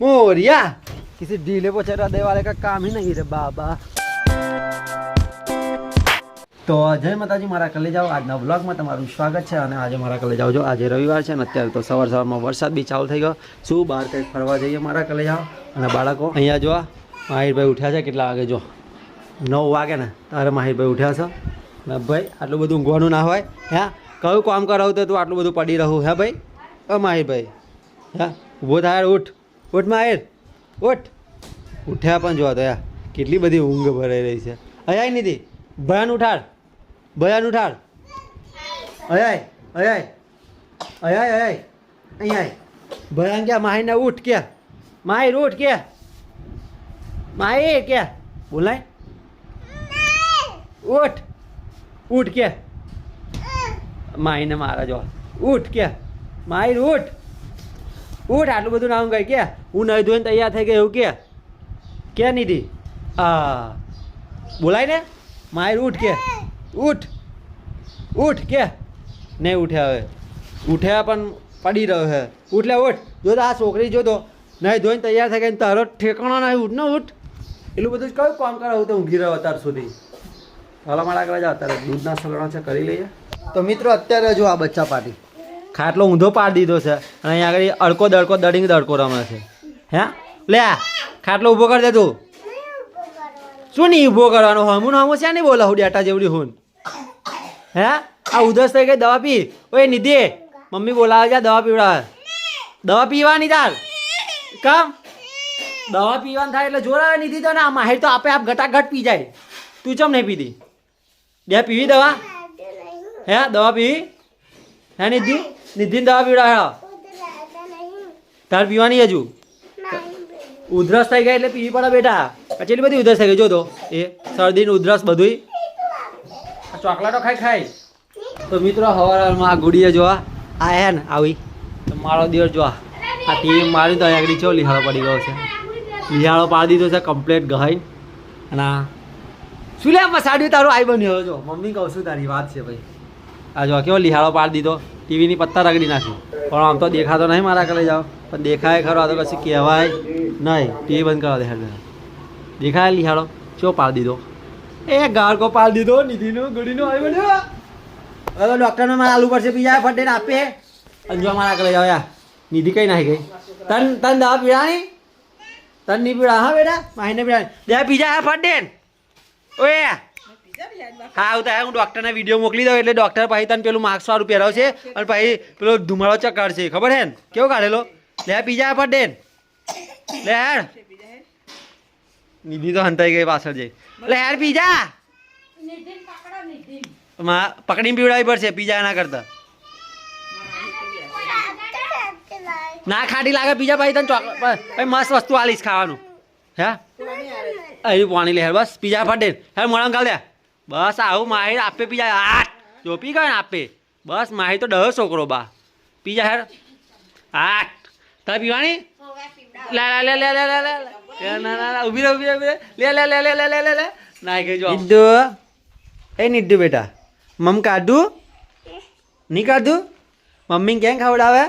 मोरिया किसी ढीले पोचरा दे वाले का काम ही नहीं रे बाबा તો જય માતાજી મારા કલે જાઓ આજના વ્લોગમાં તમારું સ્વાગત છે અને આજે મારા કલે જાઓ છો આજે રવિવાર છે અને અત્યારે તો સવાર સવારમાં વરસાદ બી ચાલુ થઈ ગયો શું બહાર કંઈક ફરવા જઈએ મારા કલે જાઓ અને બાળકો અહીંયા જો માહિરભાઈ ઉઠ્યા છે કેટલા વાગે જો નવ વાગે ને તારે માહિરભાઈ ઉઠ્યા છો ને ભાઈ આટલું બધું ઊંઘવાનું ના હોય હે કયું કામ કરાવું તો તું આટલું બધું પડી રહું હે ભાઈ ઓ માહિરભાઈ હે ઊભો થાય ઉઠ ઉઠ માહેર, ઉઠ. ઉઠ્યા પણ જોવા તો કેટલી બધી ઊંઘ ભરાઈ રહી છે. અયાય નિધિ, ભયાન ઉઠાડ ભયાન ઉઠાડ અયાય અયાય અયાય અયાય અહીંયા ભયાન ક્યાં માહીને ઉઠ ક્યાં? માહિર, ઉઠ ક્યાં? માહિર ક્યાં? બોલાય. ઉઠ. ઉઠ ક્યાં? માહીને મારા જો ઉઠ ક્યાં? માહિર, ઉઠ. ઉઠ, આટલું બધું નામ ઊંઘાય કે હું નહીં ધોઈને તૈયાર થઈ ગઈ એવું કે કે નિધિ? આ, બોલાય ને. માયર ઉઠ કે. ઉઠ. ઉઠ કે. નહીં ઉઠ્યા હવે. ઉઠ્યા પણ પડી રહ્યો છે ઉઠ લે, ઉઠ. જો તો આ છોકરી જો તો નહીં ધોઈને તૈયાર થઈ ગઈ તારો ઠેકાણો નહીં ઉઠ, ને ઉઠ. એટલું બધું કયું કામ કરાવું? તો ઊંઘી રહ્યો અત્યાર સુધી. હલા, મારા કરવા જાઓ. અત્યારે દૂધના સલણા છે, કરી લઈએ. તો મિત્રો, અત્યારે જો આ બચ્ચા પાર્ટી ખાટલો ઊંધો પાડી દીધો છે. અને અહીંયા આગળ અડકો દડકો દડીને દડકો રમે છે. હે? લે ખાટલો ઊભો કરી દે તું. શું નહીં ઊભો કરવાનો? હમું હમું છે નહીં બોલા હું ડેટા જેવડી હું. હે? આ ઉધરસ થઈ ગઈ, દવા પી. ઓય નિધિ, મમ્મી બોલાવે છે દવા પીવડાવે. દવા પીવાની તાર. કામ? દવા પીવાનું થાય એટલે જોર આવે નિધિ તો ને આ માહિર તો આપે આપ ઘટાઘટ પી જાય. તું ચમ નહીં પીધી? બે પીવી દવા? હે, દવા પીવી હે નિધિ? નિધિને દવા પીવડાવ્યા તાર પીવાની હજુ? ઉધરસ થઈ ગઈ એટલે પીવી પડે બેટા. કેટલી બધી ઉધરસ થઈ ગઈ, જો તો. એ શરદી ને ઉધરસ બધુંય. ચોકલેટો ખાઈ ખાઈ. તો મિત્રો, હવારમાં આ ગુડીએ જોવા આ હે ને, આવી. તો મારો દિવસ જોવા આ ટીવી મારી તો આગળ ચો લિહાળો પડી ગયો છે. લિહાળો પાડી દીધો છે કમ્પ્લેટ ગહાઈ. અને શું લે સાડ્યું તારું આઈ બન્યો? જો, મમ્મી કહું છું તારી વાત છે, ભાઈ. આ જો કેવો લિહાળો પાડી દીધો. ટીવીની પત્તા રગડી નાખી. પણ આમ તો દેખાતો નહીં મારા કરે જાઓ. પણ દેખાય ખરો, આ તો પછી કહેવાય નહીં. ટીવી બંધ કરવા દેખાડ દેખાય લિહાળો ચો પાડી દીધો? એ ગાળકો પાડી દીધો, નિધિનો ગુડીનો આવી બન્યો હવે ડૉક્ટરને મારા આલુ પડશે પીજા, ફટે આપે. અને જો મારા કરે જાઓ યાર નિધિ કઈ નાખી ગઈ? તન તન દવા પીડાણી તન નહીં પીડા હા બેટા? માહીને પીડા દે પીજા, હા, ફટ દે ઓએ હા આવતા હું ડૉક્ટરને વીડિયો મોકલી દઉં એટલે ડૉક્ટર પછી તને પેલું માસ્ક વાળું પહેરાવશે અને પછી પેલો ધુમાડો ચકાડશે ખબર હે ને? કેવો કાઢેલો? લે પીજા પર દે લે હેડ. નિધિ તો હંતાઈ ગઈ પાછળ જઈ. લે હેડ પીજા. માં પકડીને પીવડાવી પડશે પીજા ના કરતા. ના ખાટી લાગે બીજા ભાઈ તને ચોક મસ્ત વસ્તુ આલીશ ખાવાનું. હે? અહીં પાણી લે હેર બસ. પીજા ફાટે હેર મોડા ગાલ દે. બસ આવું માહિર આપે પીઝા આઠ જો પી ગયો ને આપે. બસ માહિર તો દહ છોકરો બા. પીઝા હેર. આઠ તારે પીવાની? લે લે લે લે લે લે લે. લે ના ના ના ઊભી રહે ઊભી રહે લે લે લે લે લે લે લે લે. ના કે જો નિદ્દુ. એ નિદ્દુ બેટા. મમ કાઢું? નહીં કાઢું? મમ્મી કેમ ખવડાવે?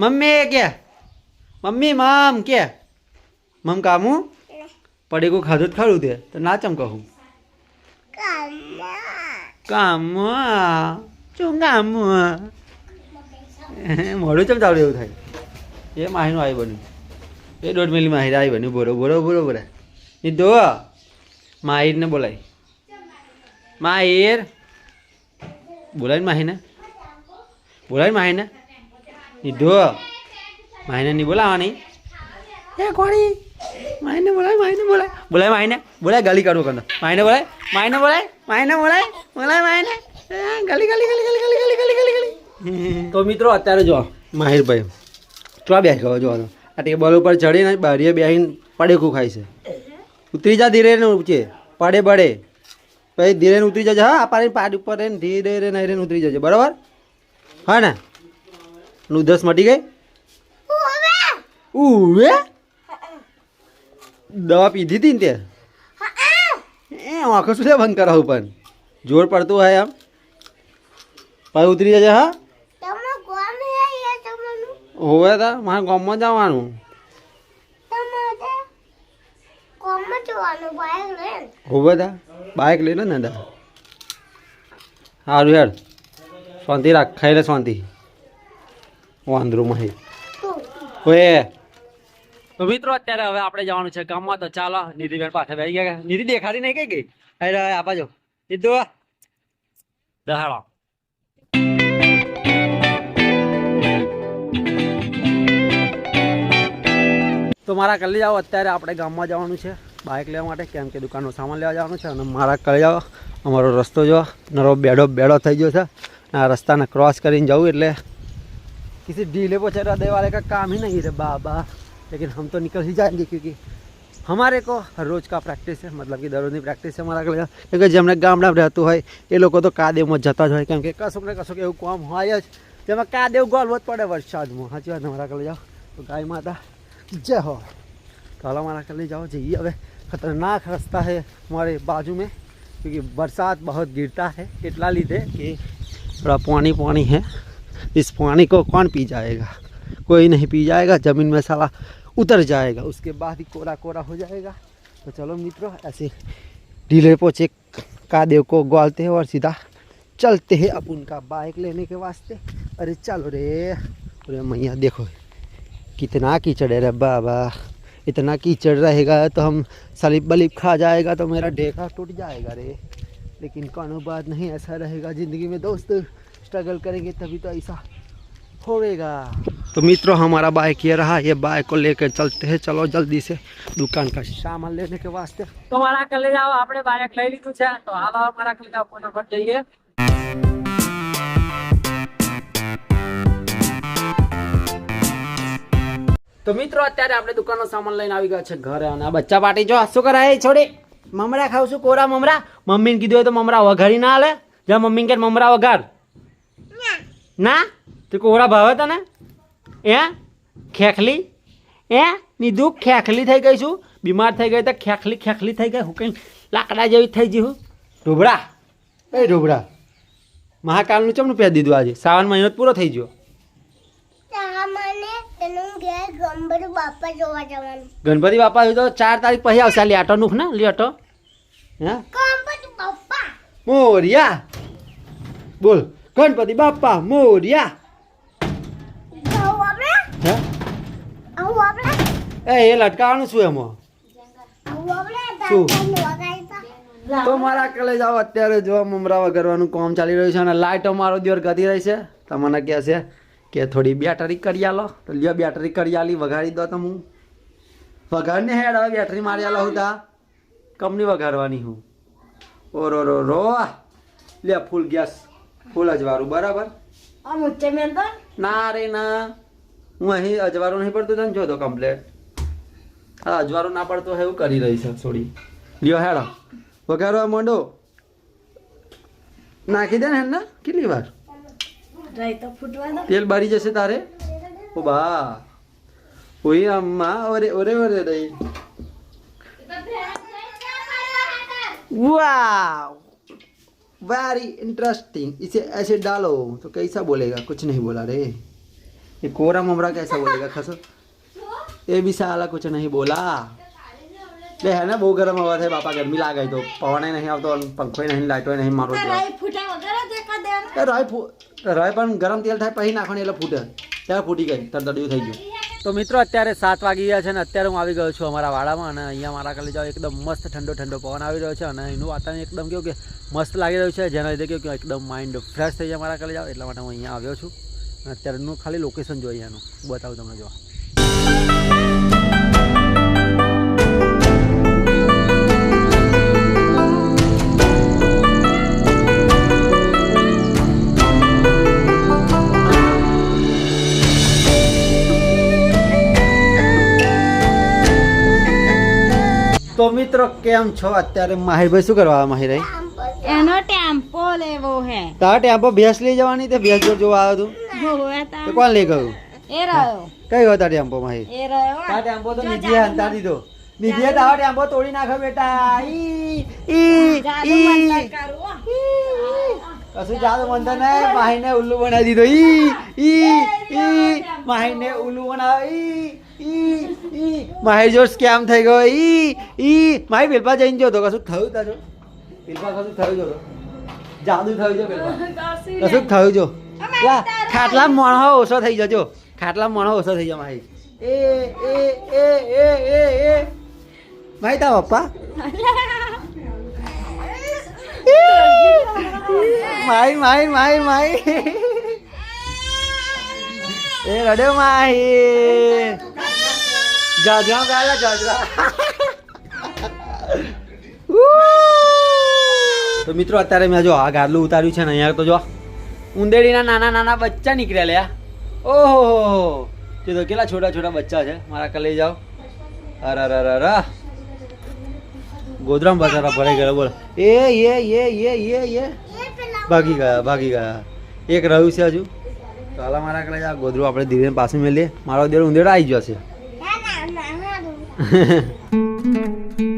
મમ્મી કે. મમ્મી મમ કે. મમ કામું? પડીકું ખાધું જ ખરું તે. તો ના ચમ કહું. કામ શું કામ મોડું ચમ ચાલુ એવું થાય? એ માહીનું આવી બન્યું. એ દોઢ મિલી માહિર આવી બન્યું. બોલો બોલો બોલો બોલા એ દો. માહિરને બોલાય. માહિર. બોલાય ને માહીને. બોલાય ને માહીને. નીધો માહીને નહીં બોલાવાની. એ કોણી? માહીને બોલાય માહીને બોલાય. બોલાય માયને બોલાય ગાલી કાઢું કંદો માયને બોલાય માયને બોલાય માયને બોલાય બોલાય માયને ગાલી ગાલી ગાલી ગાલી ગાલી ગાલી ગાલી ગાલી ગાલી. તો મિત્રો અત્યારે જો માહિરભાઈ ચો બેસી ગયો જો આ ટેબલ ઉપર ચડીને બારીએ બેસીને પડેકું ખાય છે. ઉતરી જા ધીરે ને ઊંચે પડે પડે. પછી ધીરે ને ઉતરી જજે હા આ પાણી પાડ ઉપર રહીને ધીરે રે નહીં રહીને ઉતરી જજે બરાબર? હા ને? નું દસ મટી ગઈ? ઉવે? દવા પીધી હતી ને તે? એ આંખો શું બંધ કરાવું પણ? જોર પડતું હોય આમ પછી ઉતરી જજે હા? હોવે તા મારે ગામમાં જવાનું. હોવે લઈને? બધા બાઇક લઈ લે ને દા સારું યાર શાંતિ રાખ ખાઈ લે શાંતિ. વાંદરું માહી તું ઓએ તો મિત્રો, અત્યારે હવે આપણે જવાનું છે ગામમાં. તો ચાલો, નિધિબેન પાસે ભાઈ ગયા. નિધિ દેખાડી નહીં કઈ ગઈ? અરે આ બાજુ. કીધું દહાડો. તો મારા કલે જાઓ, અત્યારે આપણે ગામમાં જવાનું છે. બાઇક લેવા માટે, કેમ કે દુકાનનો સામાન લેવા જવાનું છે અને મારા કલે જાઓ. અમારો રસ્તો જો નરો બેડો બેડો થઈ ગયો છે. આ રસ્તાને ક્રોસ કરીને જવું એટલે, કિસી ઢીલે પહોંચે દેવાલે કામ નહીં રે બાબા. लेकिन हम तो निकल ही जाएंगे क्योंकि हमारे को हर रोज का प्रैक्टिस है मतलब कि દરરોજની પ્રેક્ટિસ છે મારા કલે કે જેમને ગામડામાં રહેતું હોય એ લોકો તો કાદેવમાં જતા જ હોય કેમ કે કશુંક ને કશુંક એવું કામ હોય જ જેમાં કાદેવ ગોલવો જ પડે વરસાદમાં સાચી વાત ને મારા કલે જાઓ તો ગાય માતા જય हो काला मारा कर ले जाओ जाइए अबे खतरनाक रास्ता है हमारे बाजू में क्योंकि बरसात बहुत गिरता है इतना लीधे कि थोड़ा पानी पानी है इस पानी को कौन पी जाएगा कोई नहीं पी जाएगा, ज़मीन में साला उतर जाएगा। उसके बाद ही कोरा कोरा हो जाएगा। तो चलो मित्रों, ऐसे ढीले पोचे कादेव को ग्वालते हैं और सीधा चलते हैं अब उनका बाइक लेने के वास्ते। अरे चलो रे, अरे मैया, देखो, कितना कीचड़ है रे बाबा। इतना कीचड़ रहेगा तो हम सलीब बलीब खा जाएगा तो मेरा ढेका टूट जाएगा रे। लेकिन कोनो बात नहीं, ऐसा रहेगा। ज़िंदगी में दोस्त स्ट्रगल करेंगे तभी तो ऐसा होएगा तो मित्रों हमारा बाइक ये रहा ये बाइक को लेकर चलते हैं चलो जल्दी से दुकान का सामान लेने के वास्ते તો મારા કલે જાઓ આપણે બાઇક લઈ લીધું છે તો હાલો મારા કલે જાઓ ફટાફટ જઈએ તો મિત્રો અત્યારે આપણે દુકાનનો સામાન લઈને આવી ગયા છે ઘરે અને આ બચ્ચા પાટી જો શું કરાય છોડી મમરા ખાવ છું કોરા મમરા મમ્મીને કીધું હોય તો મમરા વઘારી ના હાલે જ્યાં મમ્મી કે મમરા વઘાર ના તે કોહરા ભાવે તને? એ ખેખલી? એ નીધું ખેખલી થઈ ગઈ છું. બીમાર થઈ ગઈ તો ખેખલી ખેખલી થઈ ગઈ. હું કઈ લાકડા જેવી થઈ ગઈ હું. ઢોબળા. એ ઢોબળા. મહાકાલનું ચમનું પહેરી દીધું આજે. શ્રાવણ મહિનો પૂરો થઈ ગયો. સામાને તેનું બાપા જોવા જવાનું. ગણપતિ બાપા તો ચાર તારીખ પછી આવશે લેટો નુખ ને? લેટો. મોરિયા. બોલ. ગણપતિ બાપા મોરિયા આવું આપણે હે આવું આપણે એ એ લટકાવાનું શું એમાં? શું? તો. મારા કલે જાઓ અત્યારે જો મમરા વગરવાનું કામ ચાલી રહ્યું છે અને લાઇટો મારો દિવસ ગતી રહી છે. તમને કહે છે કે થોડી બેટરી કરી આલો. તો લ્યો બેટરી કરી આલી વઘારી દો તમે. વઘારને હેડ હવે બેટરી મારી આલો હું તા. કંપની વઘારવાની હું. ઓ રો રો રો લે ફૂલ ગેસ ફૂલ બરાબર? ઉચ્ચે મેં તો ના રે ના. હું અહીં અજવાળું નહીં પડતું તને જો તો કમ્પ્લેટ હા અજવાળું ના પડતો હોય એવું કરી રહી છે છોડી લ્યો હેડો વઘારવા માંડો નાખી દે ને હેને કેટલી વાર રહી તો ફૂટવા દો તેલ બારી જશે તારે ઓ બા ઓય અમ્મા ઓરે ઓરે ઓરે રહી वाह वेरी इंटरेस्टिंग इसे ऐसे डालो तो कैसा बोलेगा कुछ नहीं बोला रे ये कोरा ममरा कैसा बोलेगा खसो ये भी साला कुछ नहीं बोला ले है ना બહુ ગરમ હવા થાય બાપા ગરમી લાગે તો પવન નહીં આવતો અને પંખો નહીં લાઈટો નહીં મારો રહી ફૂટા વગર જ એકા દેવાનું એ રાય ફૂ રાય પણ ગરમ તેલ થાય પછી નાખવાની એટલે ફૂટે ત્યારે ફૂટી ગઈ તરતડિયું થઈ ગયું તો મિત્રો અત્યારે સાત વાગી ગયા છે ને અત્યારે હું આવી ગયો છું અમારા વાડામાં અને અહીંયા મારા કાલે જાઓ એકદમ મસ્ત ઠંડો ઠંડો પવન આવી રહ્યો છે અને એનું વાતાવરણ એકદમ કેવું કે મસ્ત લાગી રહ્યું છે જેના લીધે કેવું કે એકદમ માઇન્ડ ફ્રેશ થઈ જાય મારા કાલે જાઓ એટલા માટે હું અહીંયા આવ્યો છું અને અત્યારનું ખાલી લોકેશન જોઈએ એનું. બતાવું તમને જોવા તો મિત્રો, કેમ છો? અત્યારે માહિરભાઈ શું કરવા માહિરભાઈ? એનો ટેમ્પો લેવો હે. તારા ટેમ્પો ભેંસ લઈ જવાની તે ભેંસ જોડ જોવા આવ્યો તું? તા કોણ લઈ ગયું? એ રહ્યો. કઈ ગયો તારા ટેમ્પો માં એ રહ્યો. તારા ટેમ્પો તો નીચે હંતા દીધો. નીચે તારો ટેમ્પો તોડી નાખો બેટા. ઈ ઈ ઈ. કશું જાદુ મંતર નહીં. માહીને ઉલ્લુ બનાવી દીધો. ઈ ઈ ઈ. માહીને ઉલ્લુ બનાવ ઈ ઈ ઈ. માહી જો સ્કેમ થઈ ગયો. ઈ ઈ. માહી બેલપા જઈને જો તો કશું થયું તાજો? પેલપા કશું થયું જો તો. જાદુ થયું છે પેલપા કશું થયું જો લા ખાટલા મણો ઓછો થઈ જજો ખાટલા મણો ઓછો થઈ જાય માહી એ એ એ એ એ એ માહી તા પપ્પા માઈ માઈ માઈ માઈ એ રડ્યો માહી જાજરા ગાલા જાજરા તો મિત્રો અત્યારે મેં જો આ ગાદલું ઉતાર્યું છે ને અહીંયા તો જો ઉંદેડીના નાના નાના બચ્ચા નીકળ્યા લ્યા ઓહો તે તો કેટલા છોટા છોટા બચ્ચા છે. મારા કલે જાઓ. અરે અરે અરે અરે ગોધરામ બજારા ભરાઈ ગયેલા બોલ. એ એ એ એ એ એ. ભાગી ગયા ભાગી ગયા. એક રહ્યું છે હજુ. તો હાલા મારા કલે આ ગોધરું આપણે ધીરે પાસે મેલીએ મારો દેડ ઉંદેડો આવી ગયો છે.